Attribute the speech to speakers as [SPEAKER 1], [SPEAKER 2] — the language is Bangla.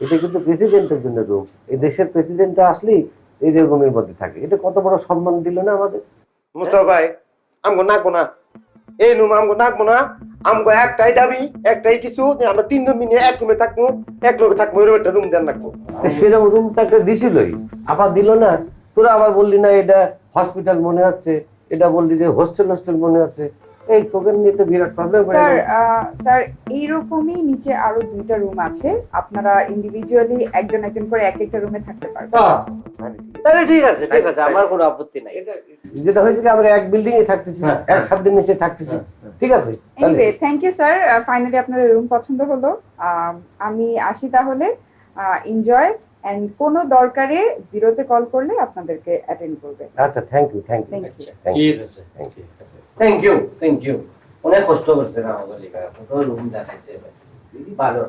[SPEAKER 1] এটা কিন্তু প্রেসিডেন্টের জন্য রুম এই দেশের প্রেসিডেন্ট আসলেই এই রুমের মধ্যে থাকে। এটা কত বড় সম্মান দিল না আমাদের?
[SPEAKER 2] মুস্তফা ভাই আমগো নাকবো না। এই রুম আমগো নাকবো না। আমগো একটাই দাবি একটাই কিছু যে আমরা তিনজন মিলে এক রুমে থাকব এক লোকে থাকব এরকম একটা রুম দেন রাখব।
[SPEAKER 1] সেরকম রুম তাকে দিছিলই। আবার দিল না। তোরা আবার বললি না এটা হসপিটাল মনে হচ্ছে এটা বললি যে হোস্টেল হোস্টেল মনে হচ্ছে এই তোকে নিয়ে তো বিরাট প্রবলেম হয়ে
[SPEAKER 3] স্যার স্যার এইরকমই নিচে আরও দুইটা রুম আছে। আপনারা ইন্ডিভিজুয়ালি একজন একজন করে এক একটা রুমে থাকতে পারবেন।
[SPEAKER 4] তাহলে ঠিক আছে ঠিক আছে আমার কোনো আপত্তি নাই।
[SPEAKER 1] যেটা হয়েছে কি আমরা এক বিল্ডিং এ থাকতেছি
[SPEAKER 4] হ্যাঁ,
[SPEAKER 1] এক সাথে নিচে থাকতেছি। ঠিক আছে
[SPEAKER 3] anyway thank you sir finally আপনাদের রুম পছন্দ হলো। আমি আসি তাহলে। এনজয় এন্ড কোনো দরকারে জিরোতে কল করলে আপনাদেরকে অ্যাটেন্ড করবে।
[SPEAKER 1] আচ্ছা thank you thank you
[SPEAKER 3] thank you
[SPEAKER 1] thank you
[SPEAKER 4] ঠিক আছে। থ্যাংক ইউ থ্যাংক ইউ অনেক কষ্ট করছে না আমাদের লিখা রুম দেখাইছে ভালো